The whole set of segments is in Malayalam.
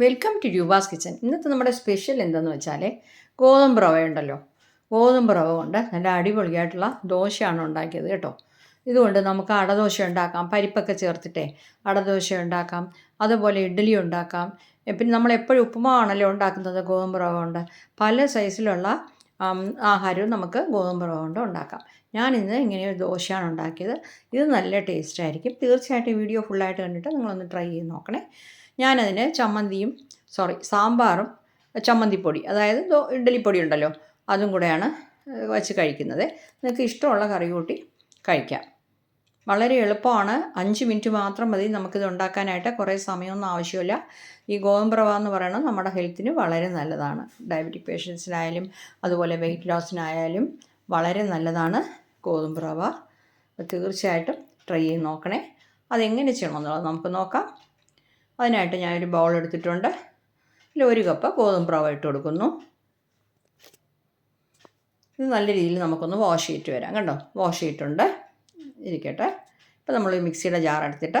വെൽക്കം ടു യുവാസ് കിച്ചൻ ഇന്നത്തെ നമ്മുടെ സ്പെഷ്യൽ എന്തെന്ന് വെച്ചാൽ ഗോതമ്പ് റവ ഉണ്ടല്ലോ. ഗോതമ്പ് റവ കൊണ്ട് നല്ല അടിപൊളിയായിട്ടുള്ള ദോശയാണ് ഉണ്ടാക്കിയത് കേട്ടോ. ഇതുകൊണ്ട് നമുക്ക് അടദോശ ഉണ്ടാക്കാം പരിപ്പൊക്കെ ചേർത്തിട്ടേ അടദോശ ഉണ്ടാക്കാം അതുപോലെ ഇഡ്ഡലി ഉണ്ടാക്കാം. പിന്നെ നമ്മൾ എപ്പോഴും ഉപ്പുമാവാണല്ലോ ഉണ്ടാക്കുന്നത് ഗോതമ്പ് റവ കൊണ്ട്. പല സൈസിലുള്ള ആഹാരവും നമുക്ക് ഗോതമ്പ് റവ കൊണ്ട് ഉണ്ടാക്കാം. ഞാനിന്ന് ഇങ്ങനെ ഒരു ദോശയാണ് ഉണ്ടാക്കിയത്. ഇത് നല്ല ടേസ്റ്റ് ആയിരിക്കും. തീർച്ചയായിട്ടും വീഡിയോ ഫുള്ളായിട്ട് കണ്ടിട്ട് നിങ്ങളൊന്ന് ട്രൈ ചെയ്ത് നോക്കണേ. ഞാനതിന് ചമ്മന്തിയും സോറി സാമ്പാറും ചമ്മന്തിപ്പൊടി അതായത് ഇഡലിപ്പൊടി ഉണ്ടല്ലോ അതും കൂടെയാണ് വച്ച് കഴിക്കുന്നത്. നിങ്ങൾക്ക് ഇഷ്ടമുള്ള കറി കൂട്ടി കഴിക്കാം. വളരെ എളുപ്പമാണ്. അഞ്ച് മിനിറ്റ് മാത്രം മതി നമുക്കിത് ഉണ്ടാക്കാനായിട്ട്. കുറേ സമയമൊന്നും ആവശ്യമില്ല. ഈ ഗോതമ്പ് റവ എന്ന് പറയുന്നത് നമ്മുടെ ഹെൽത്തിന് വളരെ നല്ലതാണ്. ഡയബറ്റിക് പേഷ്യൻസിനായാലും അതുപോലെ വെയിറ്റ് ലോസിനായാലും വളരെ നല്ലതാണ് ഗോതമ്പ് റവ. അപ്പോൾ തീർച്ചയായിട്ടും ട്രൈ ചെയ്ത് നോക്കണേ. അതെങ്ങനെ ചെയ്യണമെന്നുള്ളത് നമുക്ക് നോക്കാം. അതിനായിട്ട് ഞാനൊരു ബൗൾ എടുത്തിട്ടുണ്ട്. അതിൽ ഒരു കപ്പ് ഗോതമ്പ് റവ ഇട്ട് കൊടുക്കുന്നു. ഇത് നല്ല രീതിയിൽ നമുക്കൊന്ന് വാഷ് ചെയ്തിട്ട് വരാം കണ്ടോ? വാഷ് ചെയ്തിട്ടുണ്ട്. ഇരിക്കട്ടെ. ഇപ്പോൾ നമ്മൾ മിക്സിയുടെ ജാർ എടുത്തിട്ട്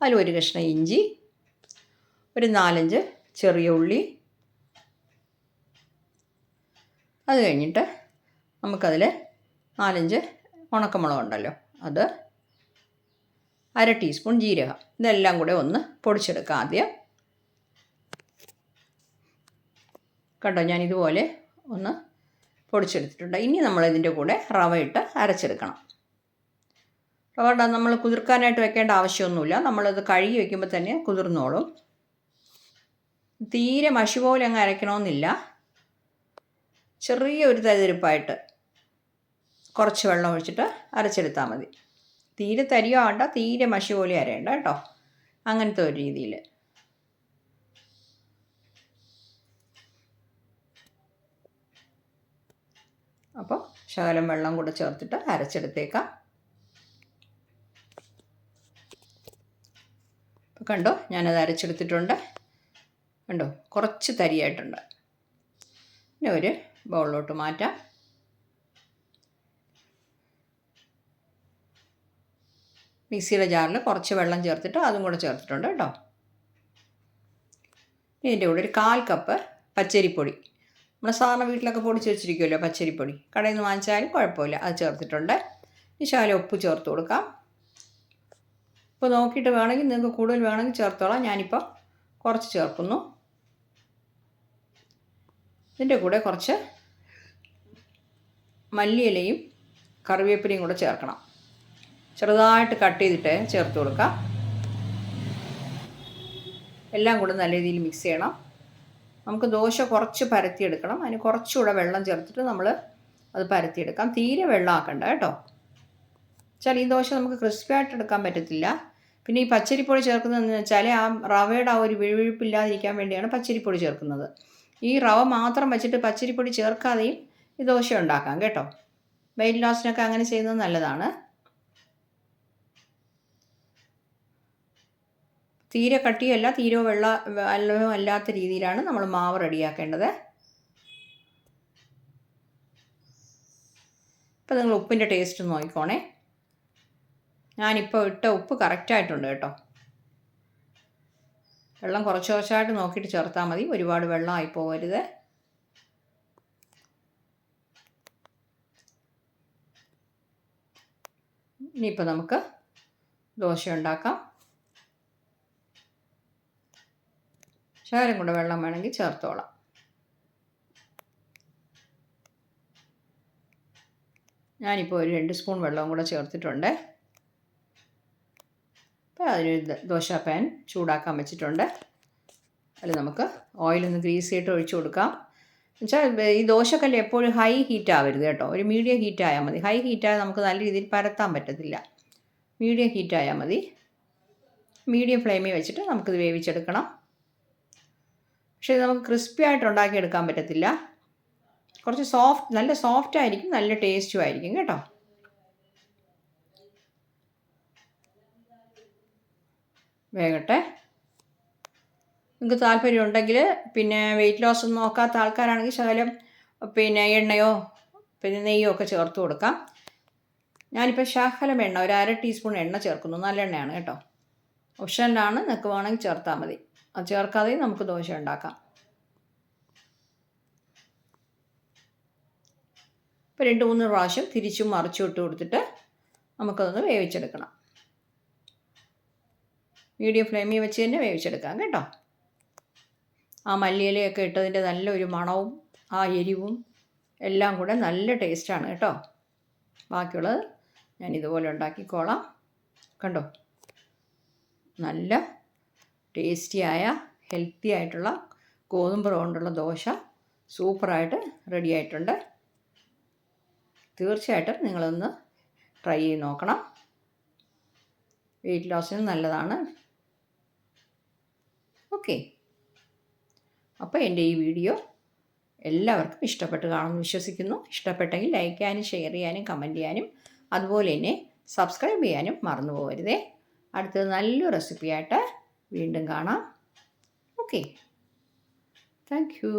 അതിൽ ഒരു കഷ്ണം ഇഞ്ചി ഒരു നാലഞ്ച് ചെറിയ ഉള്ളി. അത് കഴിഞ്ഞിട്ട് നമുക്കതിൽ നാലഞ്ച് ഉണക്കമുളക് ഉണ്ടല്ലോ അത് അര ടീസ്പൂൺ ജീരകം. ഇതെല്ലാം കൂടെ ഒന്ന് പൊടിച്ചെടുക്കുക ആദ്യം. കേട്ടോ ഞാൻ ഇതുപോലെ ഒന്ന് പൊടിച്ചെടുത്തിട്ടുണ്ട്. ഇനി നമ്മൾ ഇതിന്റെ കൂടെ റവ ഇട്ട് അരച്ചെടുക്കണം. റവ നമ്മൾ കുതിർക്കാനായിട്ട് വെക്കേണ്ട ആവശ്യമൊന്നുമില്ല. നമ്മളിത് കഴുകി വെക്കുമ്പോൾ തന്നെ കുതിർന്നോളും. തീരെ മഷി പോലെ അങ്ങ് അരയ്ക്കണമെന്നില്ല. ചെറിയ ഒരു കുറച്ച് വെള്ളം ഒഴിച്ചിട്ട് അരച്ചെടുത്താൽ മതി. തീരെ തരിയോ ആണ്ട തീരെ മഷി പോലെ അരയണ്ട കേട്ടോ. അങ്ങനത്തെ ഒരു രീതിയിൽ. അപ്പോൾ ശകലം വെള്ളം കൂടെ ചേർത്തിട്ട് അരച്ചെടുത്തേക്കാം. കണ്ടോ ഞാനത് അരച്ചെടുത്തിട്ടുണ്ട്. കണ്ടോ കുറച്ച് തരിയായിട്ടുണ്ട്. പിന്നെ ഒരു ബൗളിലോട്ട് മാറ്റാം. മിക്സിയുടെ ജാറിൽ കുറച്ച് വെള്ളം ചേർത്തിട്ട് അതും കൂടെ ചേർത്തിട്ടുണ്ട് കേട്ടോ. ഇതിന്റെ കൂടെ ഒരു കാൽ കപ്പ് പച്ചരിപ്പൊടി. നമ്മുടെ സാധാരണ വീട്ടിലൊക്കെ പൊടിച്ച് വെച്ചിരിക്കുമല്ലോ പച്ചരിപ്പൊടി. കടയിൽ നിന്ന് വാങ്ങിച്ചാലും കുഴപ്പമില്ല അത് ചേർത്തിട്ടുണ്ട്. ശകലം ഉപ്പ് ചേർത്ത് കൊടുക്കാം. ഇപ്പോൾ നോക്കിയിട്ട് വേണമെങ്കിൽ നിങ്ങൾക്ക് കൂടുതൽ വേണമെങ്കിൽ ചേർത്തോളാം. ഞാനിപ്പോൾ കുറച്ച് ചേർക്കുന്നു. ഇതിന്റെ കൂടെ കുറച്ച് മല്ലിയിലയും കറിവേപ്പിലയും കൂടെ ചേർക്കണം. ചെറുതായിട്ട് കട്ട് ചെയ്തിട്ട് ചേർത്ത് കൊടുക്കാം. എല്ലാം കൂടെ നല്ല രീതിയിൽ മിക്സ് ചെയ്യണം. നമുക്ക് ദോശ കുറച്ച് പരത്തിയെടുക്കണം. അതിന് കുറച്ചുകൂടെ വെള്ളം ചേർത്തിട്ട് നമ്മൾ അത് പരത്തിയെടുക്കാം. തീരെ വെള്ളം ആക്കണ്ട കേട്ടോ. വെച്ചാൽ ഈ ദോശ നമുക്ക് ക്രിസ്പി ആയിട്ട് എടുക്കാൻ പറ്റത്തില്ല. പിന്നെ ഈ പച്ചരിപ്പൊടി ചേർക്കുന്നതെന്ന് വെച്ചാൽ ആ റവയുടെ ആ ഒരു വിഴുവിഴുപ്പില്ലാതിരിക്കാൻ വേണ്ടിയാണ് പച്ചരിപ്പൊടി ചേർക്കുന്നത്. ഈ റവ മാത്രം വെച്ചിട്ട് പച്ചരിപ്പൊടി ചേർക്കാതെയും ഈ ദോശ ഉണ്ടാക്കാം കേട്ടോ. വെയിറ്റ് ലോസിനൊക്കെ അങ്ങനെ ചെയ്യുന്നത് നല്ലതാണ്. തീരെ കട്ടിയല്ല തീരെ വെള്ള അല്ലയോ അല്ലാത്ത രീതിയിലാണ് നമ്മൾ മാവ് റെഡിയാക്കേണ്ടത്. ഇപ്പം നിങ്ങൾ ഉപ്പിന്റെ ടേസ്റ്റ് നോക്കിക്കോണേ. ഞാനിപ്പോൾ ഇട്ട ഉപ്പ് കറക്റ്റായിട്ടുണ്ട് കേട്ടോ. വെള്ളം കുറച്ച് കുറച്ചായിട്ട് നോക്കിയിട്ട് ചേർത്താൽ മതി. ഒരുപാട് വെള്ളമായി പോകരുത്. ഇനിയിപ്പോൾ നമുക്ക് ദോശ ഉണ്ടാക്കാം. ശകലം കൂടെ വെള്ളം വേണമെങ്കിൽ ചേർത്തോളാം. ഞാനിപ്പോൾ ഒരു രണ്ട് സ്പൂൺ വെള്ളവും കൂടെ ചേർത്തിട്ടുണ്ട്. അപ്പോൾ അതിനൊരു ദോശ പാൻ ചൂടാക്കാൻ വെച്ചിട്ടുണ്ട്. അതിൽ നമുക്ക് ഓയിലൊന്ന് ഗ്രീസ് ചെയ്തിട്ട് ഒഴിച്ചു കൊടുക്കാം. എന്നുവെച്ചാൽ ഈ ദോശക്കല്ല് എപ്പോഴും ഹൈ ഹീറ്റ് ആവരുത് കേട്ടോ. ഒരു മീഡിയം ഹീറ്റ് ആയാൽ മതി. ഹൈ ഹീറ്റായാൽ നമുക്ക് നല്ല രീതിയിൽ പരത്താൻ പറ്റത്തില്ല. മീഡിയം ഹീറ്റ് ആയാൽ മതി. മീഡിയം ഫ്ലെയിമിൽ വെച്ചിട്ട് നമുക്കിത് വേവിച്ചെടുക്കണം. പക്ഷേ ഇത് നമുക്ക് ക്രിസ്പി ആയിട്ട് ഉണ്ടാക്കിയെടുക്കാൻ പറ്റത്തില്ല. കുറച്ച് സോഫ്റ്റ് നല്ല സോഫ്റ്റ് ആയിരിക്കും നല്ല ടേസ്റ്റും ആയിരിക്കും കേട്ടോ. വേഗട്ടെ. നിങ്ങൾക്ക് താല്പര്യം ഉണ്ടെങ്കിൽ പിന്നെ വെയിറ്റ് ലോസ് ഒന്നും നോക്കാത്ത ആൾക്കാരാണെങ്കിൽ ശകലം പിന്നെ എണ്ണയോ പിന്നെ നെയ്യോ ഒക്കെ ചേർത്ത് കൊടുക്കാം. ഞാനിപ്പോൾ ശകലം എണ്ണ ഒരു അര ടീസ്പൂൺ എണ്ണ ചേർക്കുന്നു. നല്ല എണ്ണയാണ് കേട്ടോ. ഓപ്ഷനിലാണ് നിങ്ങൾക്ക് വേണമെങ്കിൽ ചേർത്താൽ മതി. ചേർക്കാതെയും നമുക്ക് ദോശ ഉണ്ടാക്കാം. ഇപ്പോൾ രണ്ട് മൂന്ന് പ്രാവശ്യം തിരിച്ചും മറിച്ചും ഇട്ട് കൊടുത്തിട്ട് നമുക്കതൊന്ന് വേവിച്ചെടുക്കണം. മീഡിയം ഫ്ലെയിമിൽ വെച്ച് തന്നെ വേവിച്ചെടുക്കാം കേട്ടോ. ആ മല്ലിയിലയൊക്കെ ഇട്ടതിന്റെ നല്ലൊരു മണവും ആ എരിവും എല്ലാം കൂടെ നല്ല ടേസ്റ്റാണ് കേട്ടോ. ബാക്കിയുള്ളത് ഞാൻ ഇതുപോലെ ഉണ്ടാക്കിക്കോളാം. കണ്ടോ? നല്ല ടേസ്റ്റിയായ ഹെൽത്തി ആയിട്ടുള്ള ഗോതമ്പ് കൊണ്ടുള്ള ദോശ സൂപ്പറായിട്ട് റെഡി ആയിട്ടുണ്ട്. തീർച്ചയായിട്ടും നിങ്ങളൊന്ന് ട്രൈ ചെയ്ത് നോക്കണം. വെയിറ്റ് ലോസിന് നല്ലതാണ്. ഓക്കെ അപ്പോൾ എന്റെ ഈ വീഡിയോ എല്ലാവർക്കും ഇഷ്ടപ്പെട്ട് കാണുമെന്ന് വിശ്വസിക്കുന്നു. ഇഷ്ടപ്പെട്ടെങ്കിൽ ലൈക്ക് ചെയ്യാനും ഷെയർ ചെയ്യാനും കമന്റ് ചെയ്യാനും അതുപോലെ തന്നെ സബ്സ്ക്രൈബ് ചെയ്യാനും മറന്നു പോകരുതേ. അടുത്തത് നല്ലൊരു റെസിപ്പിയായിട്ട് വീണ്ടും കാണാം. Okay thank you